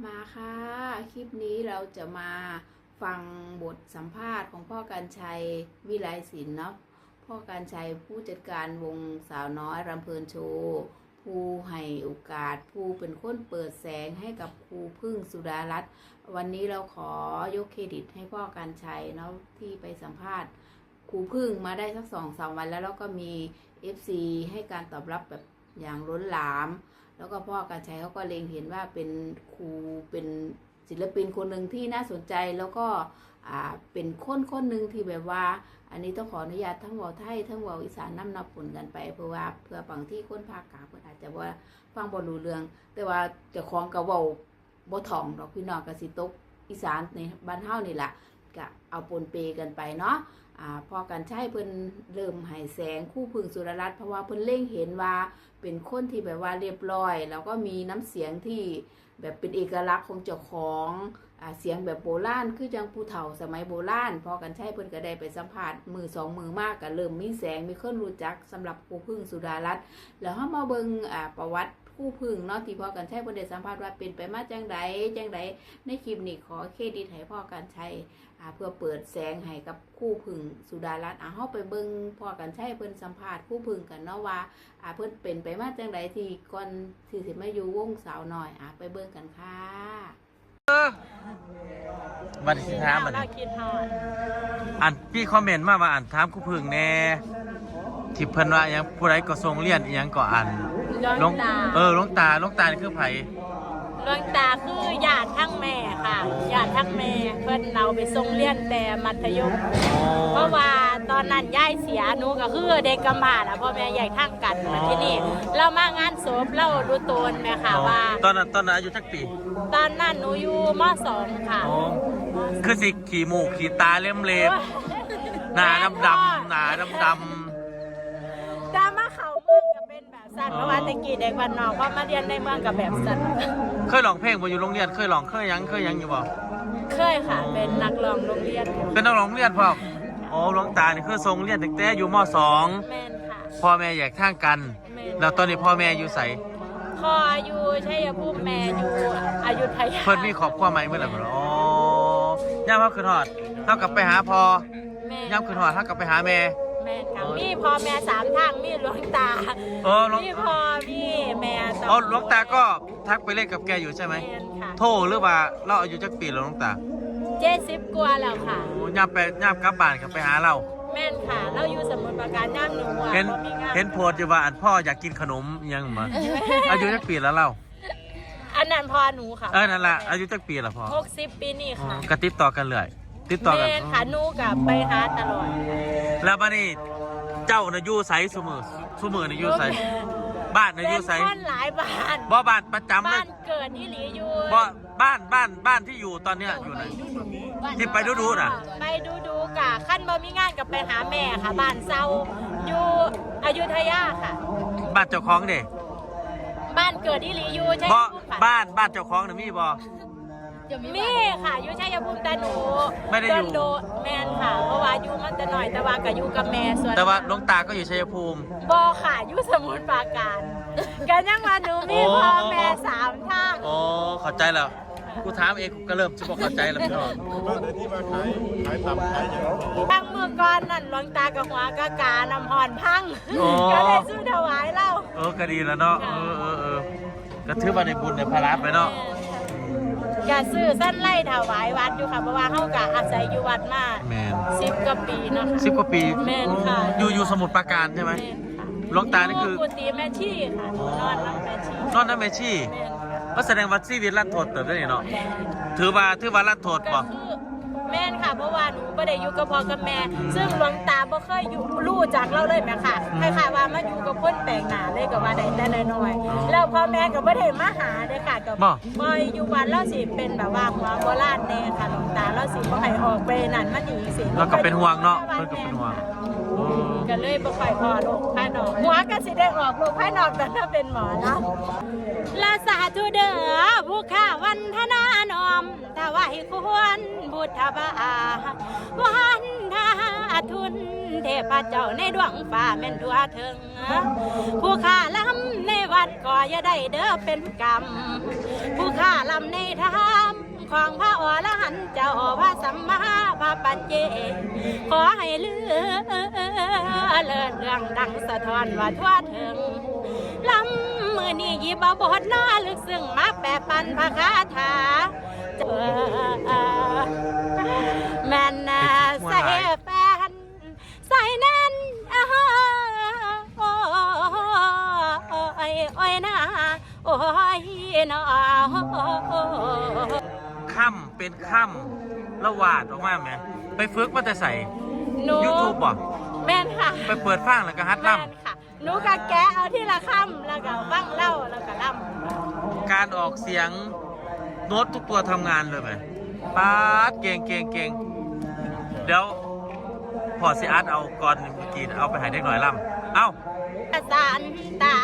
มาค่ะ คลิปนี้เราจะมาฟังบทสัมภาษณ์ของพ่อการชัยวิไลศิลป์เนาะพ่อการชัยผู้จัดการวงสาวน้อยรำเพลินโชว์ผู้ให้โอกาสผู้เป็นคนเปิดแสงให้กับครูพึ่งสุดารัตน์วันนี้เราขอยกเครดิตให้พ่อการชัยเนาะที่ไปสัมภาษณ์ครูพึ่งมาได้สักสองสามวันแล้วแล้วก็มี FC ให้การตอบรับแบบอย่างล้นหลาม แล้วก็พ่อการชัยเขาก็เล็งเห็นว่าเป็นครูเป็นศิลปินคนหนึ่งที่น่าสนใจแล้วก็อ่าเป็นคนคนหนึ่งที่แบบว่า อันนี้ต้องขออนุญาตทั้งเวไทยทั้งเวออีสานน้ำนับผลกันไป เพื่อว่าเพื่อบางที่คนภาคกลางเพื่ออาจจะว่าฟังบอรู้เรื่อง แต่ว่าจะคล้องกับว้าบ่ถ่องดอกพี่น้องกสิตกอีสานในบ้านเฮานี่แหละก็เอาปนเปกันไปเนาะ พอกันใช้เพิ่นเริ่มหายแสงคู่พึ่งสุรรัตน์เพราะว่าเพิ่นเล่งเห็นว่าเป็นคนที่แบบว่าเรียบร้อย แล้วก็มีน้ำเสียงที่แบบเป็นเอกลักษณ์ของเจ้าของอเสียงแบบโบราณคือจังผู้เฒ่าสมัยโบราณพอกันใช้เพิ่นก็ได้ไปสัมผัสมือสองมือมากก็เริ่มมีแสงมีคนรู้จักสำหรับครูพึ่งสุดารัตน์แล้วเฮามาเบิ่งอ่าประวัติ ครู่พึ่งเนาะที่พ่อกันใช้เพิ่นได้สัมภาษณ์ว่าเป็นไปมาจังใดจังใดในคลิปนี้ขอเครดิตให้พ่อกันใช้อ่าเพื่อเปิดแสงให้กับคู่พึ่งสุดารัตน์อ่าเฮาไปเบิ่งพ่อกันใช้เพิ่นสัมภาษณ์คู่พึ่งกันเนาะว่าอ่าเพิ่นเป็นไปมาจังไดที่ก่อนที่สิมาอยู่วงสาวน้อยอ่าไปเบิ่งกันค่ะบัดนี้สิถามบัดเรานี้คิดฮอดอันพี่คอมเมนต์มาว่าอ่านถามครูพึ่งแน่ที่เพิ่นว่าหยังผู้ใดก็ทรงเรียนอีหยังก็อ่าน หลวงตาเออหลวงตาหลวงตานี่คือไผ หลวงตาคือญาติทั้งแม่ค่ะญาติทั้งแม่เพิ่นเราไปส่งเรียนแต่มัธยม เพราะว่าตอนนั้นย่ายเสียหนูก็คือเด็กกำพร้าน่ะพ่อแม่ใหญ่ทั้งกันมาที่นี่ เรามางานศพเราดูโตนแม่ค่ะว่า ตอนนั้นตอนนั้นอายุจักปีตอนนั้นหนูอยู่มสองค่ะ อ๋อคือสิขี่มูกขี่ตาเล่มเล็บหน้าดำดำๆหน้าดำดตามมาเขา สั้นเพราะว่าแตะกี้เด็กบ้านนอกพอมาเรียนในเมืองก็แบบสั้นำเคยร้องเพลงบ่อยู่โรงเรียนเคยร้องเคยหยังเคยหยังอยู่บ่เคยค่ะ เป็นนักร้องโรงเรียนเป็นนักร้องโรงเรียนพ่อมอ๋อหลวงตานี่คือทรงเรียนตั้งแต่อยู่มสองแม่นค่ะพ่อแม่แยกทางกันแม่นแล้วตอนนี้พ่อแม่อยู่ไสพ่ออยู่ชัยภูมิแม่อยู่อยุธยาเพิ่นมีครอบครัวใหม่เมื่อไหร่บ่ล่ะอ๋อย่ามเฮาขึ้นฮอดเฮากลับไปหาพ่อแม่ย่ามขึ้นฮอดเฮากลับไปหาแม่ แม่ค่ะมีพ่อแม่สามทางมีหลวงตาเออหลวง มีพ่อมีแม่สองเอาหลวงตาก็ทักไปเล่นกับแกอยู่ใช่ไหม แม่นค่ะโทรหรือว่าเราอายุจักปีแล้วหลวงตาเจ็ดสิบกว่าแล้วค่ะ โอ้ย่ามไปย่ามกลับบ้านกลับไปหาเรา แม่นค่ะ เราอยู่สมุทรปราการย่างหนูอะเห็นบ่มีงานเห็นโพสต์อยู่ว่าอันพ่ออยากกินขนมอิหยังมาอายุจักปีแล้วเราอันนั้นพ่อหนูค่ะเออนั่นล่ะอายุจักปีแล้วพ่อหกสิบปีนี่อ๋อค่ะก็ติดต่อกันเลย ติดต่อกัน แม่นค่ะหนูกับไปหาตลอดแล้วบัดนี้เจ้าน่ะอยู่ไสซุมื้อซุมื้อน่ะอยู่ไสบ้านน่ะอยู่ไสเป็นคนหลายบ้านบ่บ้านประจำเลบ้าย นเกิดที่หลีอยู่บ่บ้านบ้านบ้านที่อยู่ตอนเนี้ยอยู่ไหน ที่ไปดูๆน่ะ ไปดูดูๆกะขั้นบ่มีงานกับไปหาแม่ค่ะบ้านเซาอยู่อยุธยาค่ะ บ้านเจ้าของเด้บ้านเกิดที่หลีอยู่ใช่บ่ค่ะบ้านบ้านเจ้าของน่ะมีบ่ มีค่ะอยู่ชัยภูมิแต่หนูไม่ได้อยู่ โนโดแมนค่ะ เพราะว่าอยู่มันจะหน่อยแต่ว่าก็อยู่กับแม่ส่วนแต่ว่าหลวงตาก็อยู่ชัยภูมิบ่ค่ะอยู่สมุทรปราการกันยังว่าหนูมีโอ้พ่อแม่สามทางอ๋อเข้าใจแล้ว กูถามเองกูก็เริ่มจะบอกเข้าใจแล้วพี่น้องบ้านไหนที่มาขายขายตับขายอย่างตั้งมือก่อนนั่นหลวงตากับหัวกากานำหอนพังอ๋อก็เลยซื้อถวายเรา เออก็ดีแล้วเนาะ เออเออเออก็ถือว่าในบุญในพระไปเนาะ กะซื้อสั้นไล่ถวายวัดอยู่ค่ะเพราะว่าเฮากะอาศัยอยู่วัดมาแมนสิบกว่าปีเนาะค่ะ สิบกว่าปีแม่นค่ะ อยู่อยู่สมุทรปราการใช่ไหม แม่นค่ะหลวงตานี่คือ กุฏิแม่ชีค่ะหนูนอนน้ำแม่ชีนอนน้ำเมชี่แม่นค่ะก็แสดงว่าชีวิตลั่นโทษเติบได้นี่เนาะ ถือว่าถือว่าลั่นโทษก็ป่ะคือ แม่นค่ะ เพราะว่าหนูไม่ได้อยู่กับพ่อกับแม่ ซึ่งหลวงตาบ่เคยอยู่รู้จักเราเลยแม่ค่ะคล้ายๆว่ามาอยู่กับคนแปลกหน้าเลยก็ว่าได้แต่น้อยๆแล้วพ่อแม่ก็บ่ได้มาหาเด้อค่ะก็บ่อยู่วันเราสิเป็นแบบว่าหัวโบราณแน่ค่ะหลวงตาเราสิบ่ให้ออกไปนั่นมานี่สิ แล้วก็เป็นห่วงเนาะเพิ่นก็เป็นห่วงเออ ก็เลยบ่ค่อยพอโรคภายนอกหัวก็สิได้ออกโรคภายนอกแต่ถ้าเป็นหมอนะลาสาธุเด้อผู้ข้าวันธนานอมถวายควรบุตรบาวันทาทุนเทพเจ้าในดวงฟ้าแม่นดัวถึง ผู้ข้าล้ำในวัดก็อย่าได้เด้อเป็นกรรม ผู้ข้าลำในธรรม ของพระอรหันต์เจ้าพระสัมมาพระปัญเจกขอให้เลือเลิศเรื่องดังสะท้อนว่าทั่วถึงลำมือนี้ยิบเอาบทน้อลึกซึ้งมาแปรปันพระคาถาแม่นาใส่แฟนใส่นั่นอ้โอ้ยโอ้ยนะโอ้ยนอค่ำ เป็นค่ำแล้ววาดออกมาไหมไปฝึกมาแต่ใส่ หนูยูทูบบ่แม่นค่ะไปเปิดฟังแล้วก็ฮัดแม่ล่นค่ะหนูก็แกะเอาที่ละค่ำแล้วก็ฟังเล่าแล้วก็ล่ำำการออกเสียงโน้ตทุกตัวทำงานเลยไหมปาดเก่งเก่งเก่งเดี๋ยวพอสิอาร์ตเอาก่อนเมื่อกี้เอาไปใหายเด็กหน่อยล่ำเอ้าประสานตา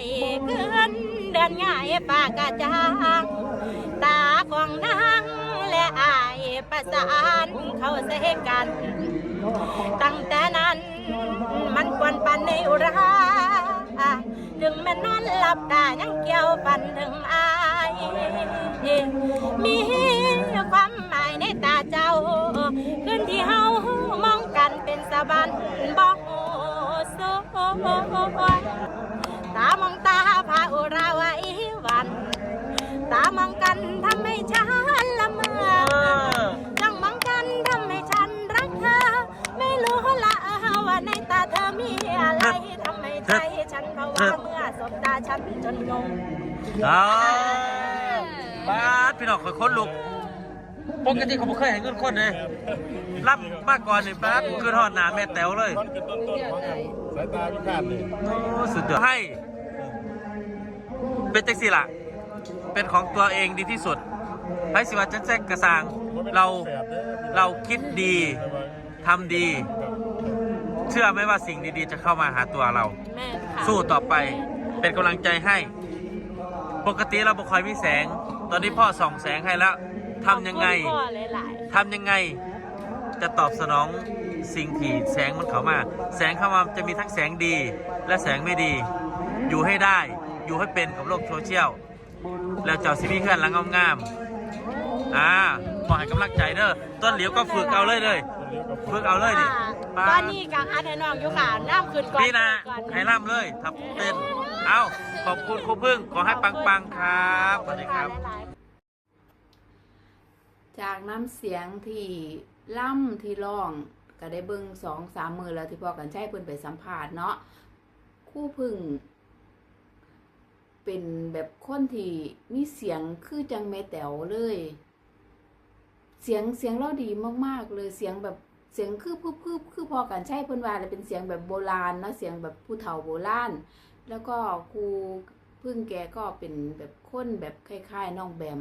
ยเกินเดินง่ายปากกระจางตาของนางและ อายประสานเข้าเสกัน ตั้งแต่นั้นมันกวนปันในอุราถึงแม่นอนหลับตายังเกี่ยวปันถึงอาย มีความหมายในตาเจ้า ขึ้นที่เฮามองกันเป็นสะบันบอกโซตามองตาพาอุราไว้วัน ตามองกัน ในตาเธอมีอะไรทำให้ใจฉันภาวะเมื่อสบตาฉันจนงงเอาบาสพี่น้องคอยค้นลุกปกติเขาบ่เคยให้เงินคนเลยรับมาก่อนนี่บาสคือทอดหนาแม่แต๋วเลยมันเป็นต้นๆของกันสายตาพิฆาตเลยโอ้สุดยอดให้ เป็นจังสิล่ะ เป็นของตัวเองดีที่สุดไพสิว่าจันแจ๊กกระสางเราเราคิดดีทำดี เชื่อไหมว่าสิ่งดีๆ จะเข้ามาหาตัวเรา แม่นค่ะสู้ต่อไปเป็นกำลังใจให้ ปกติเราบ่คอยมีแสง ตอนนี้พ่อส่องแสงให้แล้วทำยังไงขอบคุณพ่อหลายทำยังไง จะตอบสนองสิ่งที่แสงมันเข้ามา แสงเข้ามาจะมีทั้งแสงดี และแสงไม่ดี อยู่ให้ได้อยู่ให้เป็นกับโลกโซเชียลแล้วเจ้าสิมีเพื่อนหลังงามๆอ่า ขอให้กำลังใจเด้อต้นเหลียวก็ฝึกเอาเลยเลยฝึกเอาเลยๆนี่ค่ะปาตอนนี้กังหันให้น้องอยู่ค่ะน้ำขึ้นก่อนพี่นาก่อนให้ร่ำเลยทับเต้นเอาขอบคุณครูพึ่งขอให้ปังๆครับสวัสดีครับหลายๆจากน้ำเสียงที่ล่ำที่ร้องก็ได้เบิ่งสองสามมือแล้วที่พ่อกันใช้เพิ่นไปสัมภาษณ์เนาะครู่พึ่ง เป็นแบบคนที่มีเสียงคือจังแม่แต๋วเลย เสียงเสียงเราดีมากๆเลยเสียงแบบเสียงคือคือคือคือพอกันใช้เพิ่นว่าเลยเป็นเสียงแบบโบราณเนาะเสียงแบบผู้เฒ่าโบราณแล้วก็ครูพึ่งแกก็เป็นแบบคนแบบคล้ายๆน้องแบม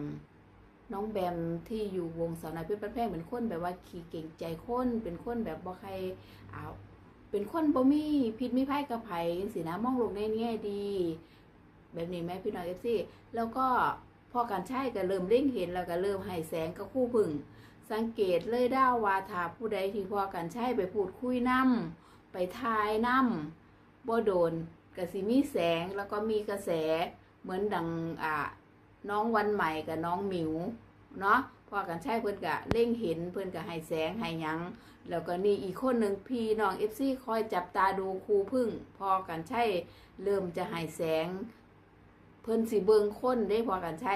น้องแบมที่อยู่วงสาวน้อยเพชรบ้านแพงเป็นคนแบบว่าขี้เก่งใจคนเป็นคนแบบบ่ใครอ้าวเป็นคนบ่มีพิษมีภัยกับไผจังซี่นะมองลกในแง่ดี แบบนี้แม่พี่น้อง FC แล้วก็ อการใช้ก็เริ่มเล่งเห็นแล้วก็เริ่มให้แสงกับคู่พึ่ง สังเกตเลยได้าวาถาผู้ใดที่พอการใช้ไปพูดคุยนํไปทายนํบ่โดนก็สิมีแสงแล้วก็มีกระแสเหมือนดังอ่าน้องวันใหม่กับน้องหมิวเนาะพอกันใช้เพิ่อนกะเล่งเห็นเพิ่อนกะให้แสงให้ยัง แล้วก็นี่อีกคนหนึ่งพี่น้องเอฟซีคอยจับตาดูครูพึ่ง พอกันใช้เริ่มจะให้แสง เพิ่นสิเบิงคนได้พอกันใช้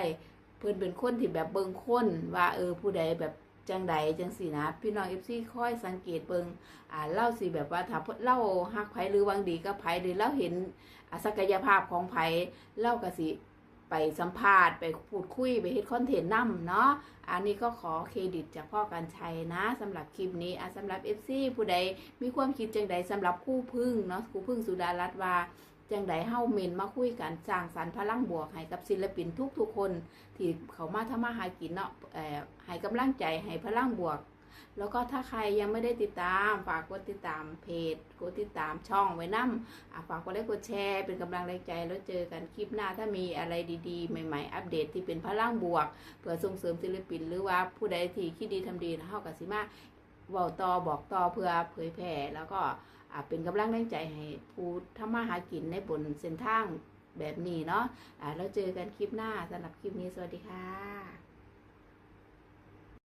เพิ่นเป็นคนที่แบบเบิงคนว่าเออผู้ใดแบบจังใดจังสีนะ พี่น้องเอฟซีค่อยสังเกตเบิงอ่าเล่าสิแบบว่าถ้าเล่าฮักไผหรือวังดีกับไผหรือเล่าเห็นศักยภาพของไผเล่าก็สิไปสัมภาษณ์ไปพูดคุยไปเฮ็ดคอนเทนต์นํเนาะ อันนี้ก็ขอเครดิตจากพ่อการชัยนะสำหรับคลิปนี้อะสำหรับ FC ผู้ใดมีความคิดจังใดสำหรับคู่พึ่งเนาะคู่พึ่งสุดารัตน์ว่า จังใดเฮาเมนมาคุยกันสร้างสรรค์พลังบวกให้กับศิลปินทุกๆคน ที่เขามาทำมาหากินเนาะเอ่อให้กำลังใจให้พลังบวก แล้วก็ถ้าใครยังไม่ได้ติดตาม ฝากกดติดตามเพจกดติดตามช่องไว้นํอะฝากกดไลค์กดแชร์เป็นกำลังแรงใจแล้วเจอกันคลิปหน้าถ้ามีอะไรดีๆ ใหม่ๆ อัปเดตที่เป็นพลังบวก เพื่อส่งเสริมศิลปิน หรือว่าผู้ใดที่คิดดีทำดีเฮากับสิมาเว้าต่อบอกต่อเพื่อเผยแผ่แล้วก็ เป็นกำลังแรงใจให้ผู้ทำมาหากินในบนเส้นทางแบบนี้เนาะะแล้วเจอกันคลิปหน้าสำหรับคลิปนี้สวัสดีค่ะ